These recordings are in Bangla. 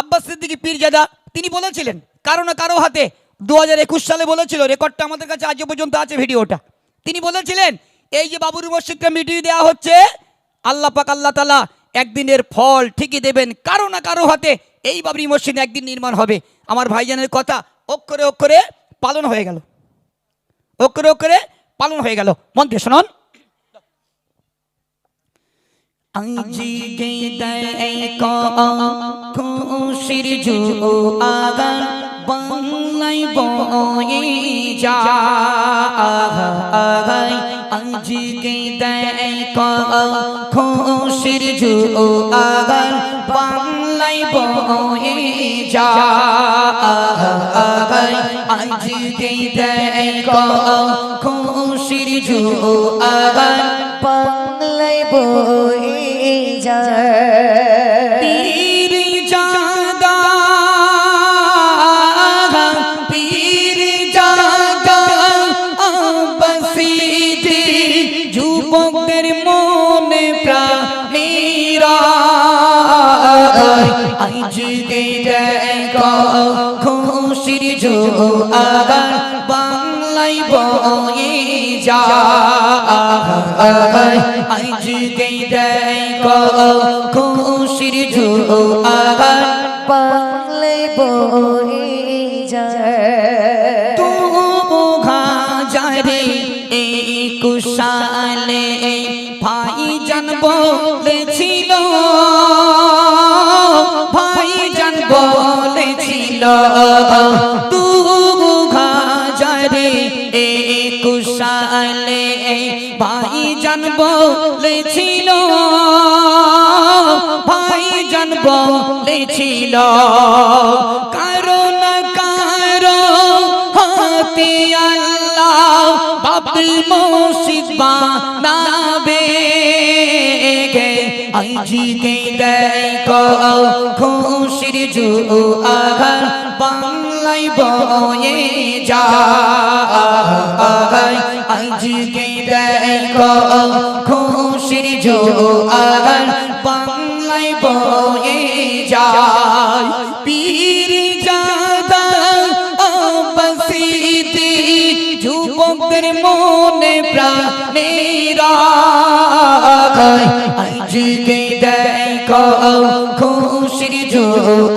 আব্বাস সিদ্দিকী পীরজাদা, তিনি বলেছিলেন, কারও না কারও হাতে দু হাজার একুশ সালে বলেছিল, রেকর্ডটা আমাদের কাছে আজও পর্যন্ত আছে ভিডিওটা। তিনি বলেছিলেন, এই যে বাবুর মসজিদটা মিটিয়ে দেওয়া হচ্ছে, আল্লাহ পাক আল্লাহ তালা একদিনের ফল ঠিকই দেবেন, কারও না কারও হাতে এই বাবরি মসজিদ একদিন নির্মাণ হবে। আমার ভাইজানের কথা অক্ষরে অক্ষরে পালন হয়ে গেল। অক্ষরে অক্ষরে পালন হয়ে গেল। মন্ত্রে শুনুন আজকে দেখ খুশির জো আগান বাংলাই বয়ে যা আজকে দেখ খুশির জো আগান বাংলাই বয়ে যা আজকে দেখ খুশির জো আগান বাংলায় বয়ে যায় খুশির জো আবার বাংলায় বয়ে যা আজকে দেখো খুশির বাংলায় বয়ে যায়। তু ঘাজারে এই কুশালে ভাই বলেছিল ভাই ঘাজারে এই কুশালে ভাই বলেছিল। বলেছিল কারণ কারও হাতে আল্লাহ বাবুল মসজিদ বানাবে। গে আজকে দেখো, খুশির জো আগার বাংলায় বয়ে যা আজকে দেখো, খুশির জো যুবকদের মনে প্রাণেরা আজকে দেখো জো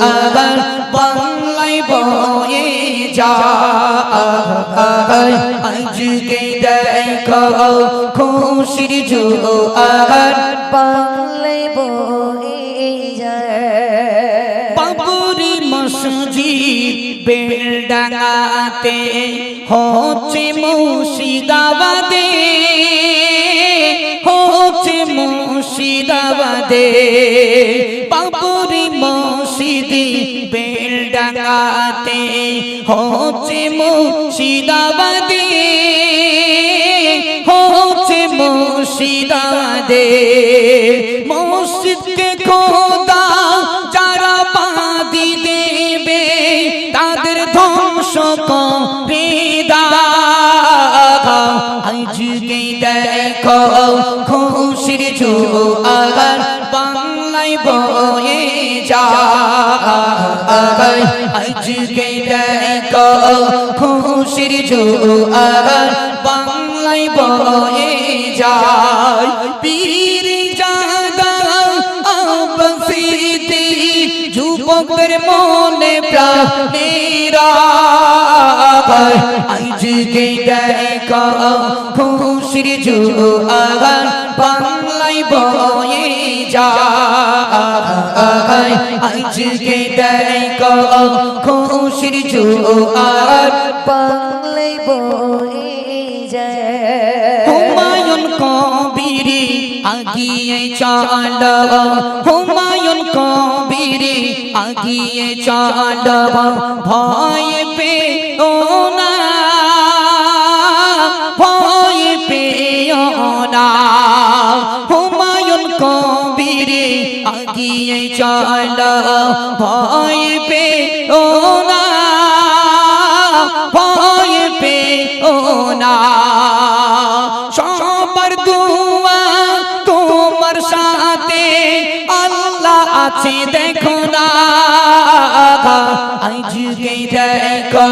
আবার বাংলায় বয়ে যায়। আজকে খুশির জো আবার বাংলায় বয়ে যায়। বাবুরি মসজিদ বেলডাঙাতে হচ্ছে মুর্শিদাবাদে হচ্ছে মুর্শিদাবাদে। বাবুরি মসজিদ বেলডাঙাতে হচ্ছে মুর্শিদাবাদে হচ্ছে মুর্শিদাবাদে। মসজিদকে খোদা দেখো খুশির জো আগার বাংলায় বয়ে যায়। পীর অবসিতি যুবকদের মনে প্রাণেরা আজকে দেখো খুশির জো আগার আজকে দেখো খুশির জো আগার বাংলায় বয়ে যায়। হুমায়ুন কবিরি আগিয়ে চল। হুমায়ুন কবিরি আগিয়ে চল। ভয় আগিয়ে চল, ভয় পে ও না, ভয় পে ও না। সবার দুয়া তোমার সাথে, আল্লাহ আছে, দেখো না। আজকে দেখো,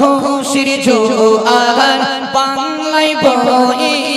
খুশির জোয়ার বাংলায় বয়ে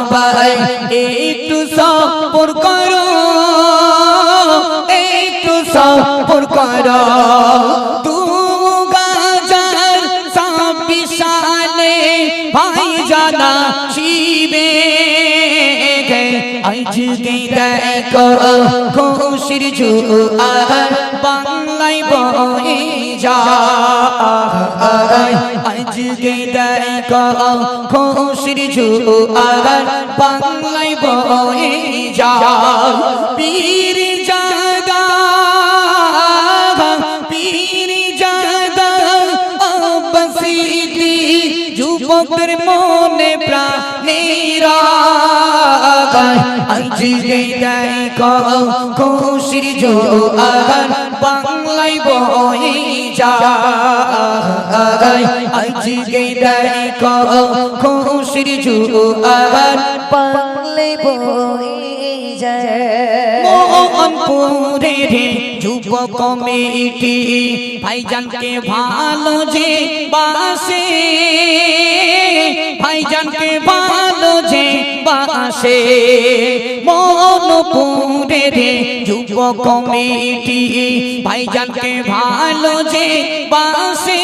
সবাই একটু সবর করো, একটু সবর করো। ভাই জানা শিবে আজকে দেখো খুশির জোয়ার বাংলায় যায় আজকে খুশির জোয়ার বাংলায় বয়ে যায় পীর জাদা পীর জাদা অবসিদি যুবকের মনে প্রাণেরা আজকে খুশির জোয়ার বাংলায় বই যায়। আজকে দেখো খুশির আবার বাংলায় বই যায়। মোহনপুরে রে যুব কমিটি ভাইজানকে ভালো যে বাসে, ভাইজানকে ভালো যে বাসে। মোহনপুরে রে যুব কমিটি ভাইজানকে ভালো যে বাসে,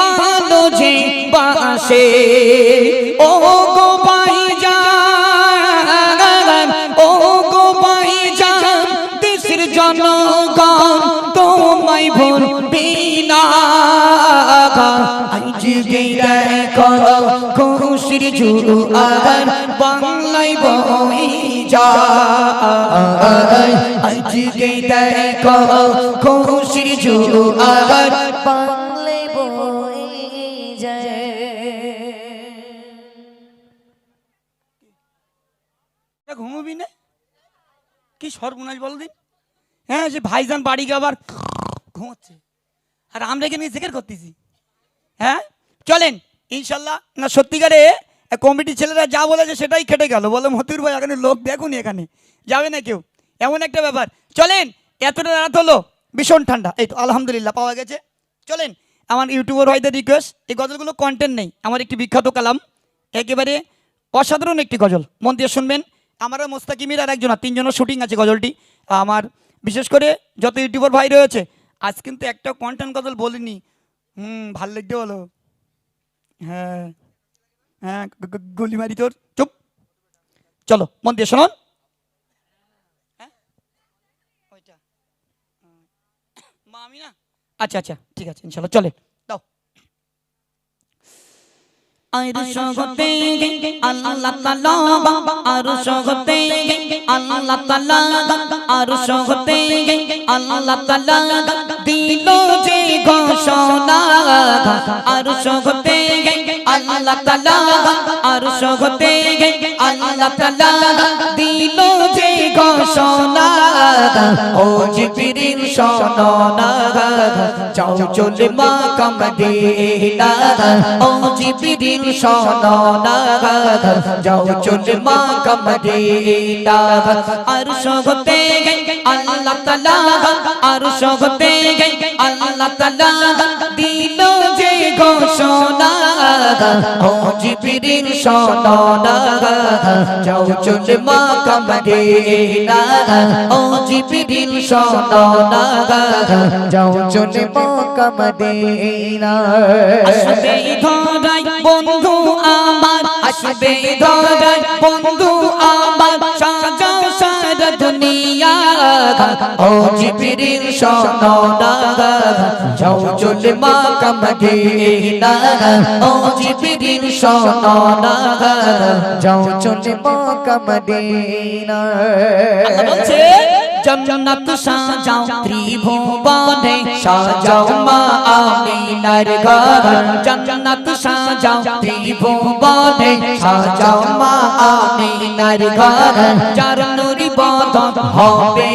ভালো যে বাসে। ও জনগণ, তোমায় ভুলবি না আজকে দেখো খুশির জুয়ার বাংলায় বই আজকে দেখো খুশির ঘুমবি না? কি সর্বনাশ বল দিন হ্যাঁ সে ভাইজান বাড়ি গিয়ে আবার ঘুমোচ্ছে। আর আমরা এখানে জিজ্ঞের করতেছি। হ্যাঁ চলেন, ইনশাল্লাহ, না, সত্যিকারে কমিটির ছেলেরা যা বলেছে সেটাই খেটে গেল। বলে, মতিউর ভাই, এখানে লোক দেখুনি এখানে। যাবে না কেউ। এমন একটা ব্যাপার। চলেন, এতটা রাত হলো, ভীষণ ঠান্ডা। এই তো, আলহামদুলিল্লাহ, পাওয়া গেছে। চলেন, আমার ইউটিউবার ভাইদের রিকোয়েস্ট এই গজলগুলো কন্টেন্ট নেই। আমার একটি বিখ্যাত কালাম। একেবারে অসাধারণ একটি গজল। মন দিয়ে শুনবেন। আমারও মোস্তাকিমির আর একজন, তিনজনের শুটিং আছে গজলটি। আমার বিশেষ করে যত ইউটিউবার ভাই রয়েছে। আজ কিন্তু একটা কন্টেন্ট কথা বলিনি। হুম ভালো লাগতে বলো। হ্যাঁ হ্যাঁ গুলি মারি তোর। চুপ। চলো মন দিয়ে শোনান। হ্যাঁ? আচ্ছা আচ্ছা ঠিক আছে ইনশাল্লাহ চলে দাও আরশ হতে আল্লাহ তাআলা আরশ হতে আল্লাহ তাআলা আরশ হতে আল্লাহ তাআলা দিল যে ঘোষণা। আরশ হতে আল্লাহ তাআলা আরশ হতে আল্লাহ তাআলা দিল যে ঘোষণা ও জিবরিল শোনো না যাও চলে মা কামদিনা ও জিবরিল শোনো না যাও চলে মা কামদিনা আরশ হতে আল্লাহ তাআলা আরশ হতে আল্লাহ তাআলা দিল যে ঘোষণা। ও জিবরিল শোনো না যাও চলে মা কামদিনা ও জিবরিল শোনো না যাও চলে মক্কা মদিনা আসবে ধরাই বন্ধু আমার, আসবে ধরাই বন্ধু আমার। দুনিয়া ও জিবরিল, শোনো না যাও চলে মা কামদিনা ও জিবরিল, শোনো না যাও চলে মক্কা মদিনা বলছে, জন্নত সাজাও ত্রিভুবনে, সাজাও মা আমিনা আমিনার ঘর জান্নাত সাজাও ত্রিভুবনে, সাজাও মা আমিনার ঘর যার বদন হবে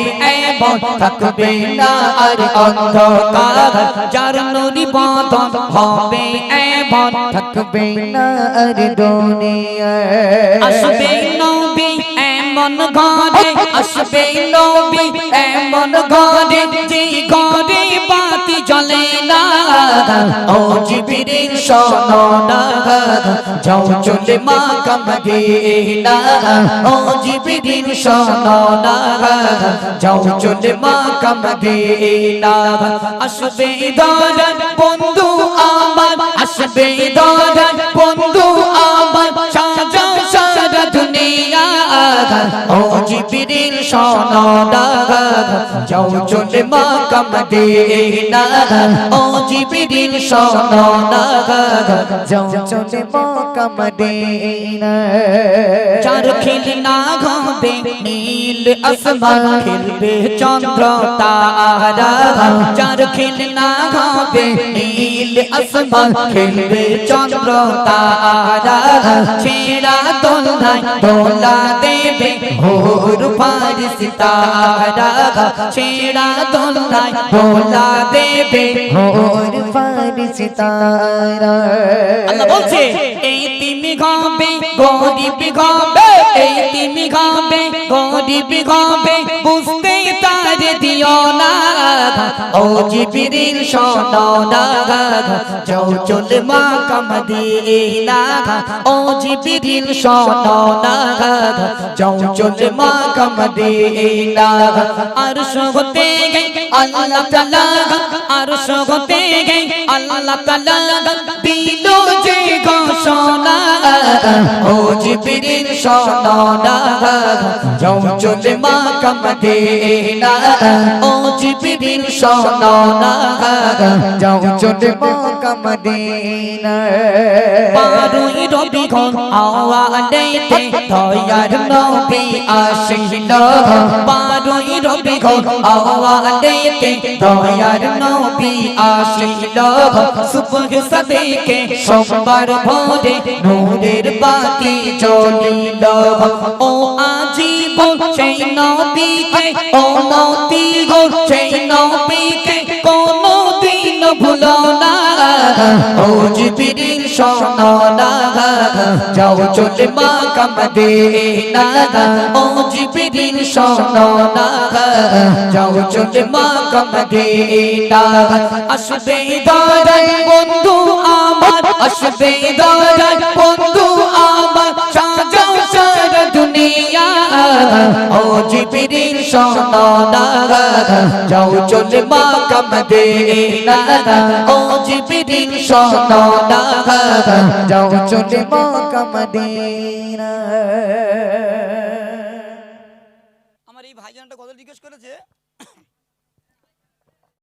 এবং থাকবে না আর অন্ধকার। যার নুরি বদন হবে এবং থাকবে না আর দুনিয়ায়। আসবে নবী এমন ঘরে, আসবে নবী এমন ঘরে, যে ঘরে বাতি জ্বলে না। ও জিবিরির শোনো না। যাও চলে মা কামদিনা ও জিবিরির শোনো না। যাও চলে মা কামদিনা আসবে দরদ বন্ধু আমার, আসবে দরদ ও জিবিরিল শোনো না যাও চলে মা কামদিনা ও জিবিরিল শোনো না যাও চলে মক্কা মদিনা চার খেলনা ঘবে নীল আসমান খেলবে চন্দ্র তারা চার খেলনা ঘবে নীল আসমান খেলবে চন্দ্র তারা ছেড়া দোলনায় দোলা দেবে ভোর পার সিতারা ছেড়া দোলনায় দোলা দেবে। ভোর পার সিতারা। আল্লাহ বলছে এই তিমি গাবে গরিব গাবে এই তিমি গাবে গরিব গাবে বুঝতে তার দিও না। ও জিবিরিল শোনো না যাও চল মা কামদিনা ও জিবিরিল শোনো না যাও চল মা কামদিনা আর সগতে গে আল্লাহ তাআলা আর সগতে গে আল্লাহ তাআলা ও জিবরিল শোনো যাও চলে মা কামদিনা। ও জিবরিল শোনো যাও চলে মক্কা মদিনা পারুই রবি ঘন আওয়ালেতে দয়ার নবী আসিল। পারুই রবি ঘন আওয়ালেতে দয়ার নবী আসিল। সুবহ সাদেকে সোমবার ভোরে নূরের বাতি জ্বলিল ও আজীবন সেই নবীকে ও মতি গো সেই নবীকে কোনো দিন ভুলো না। ও জিবিরিল শোনো না। যাও চলে মা কামদিনা ও জিবিরিল শোনো না। যাও চলে মা কামদিনা আসবে দরাই বন্ধু আমার, আসবে দরাই শোনো না যাও চলে মা কামদিনা ও জিবিরিল শোনো না যাও চলে মক্কা মদিনা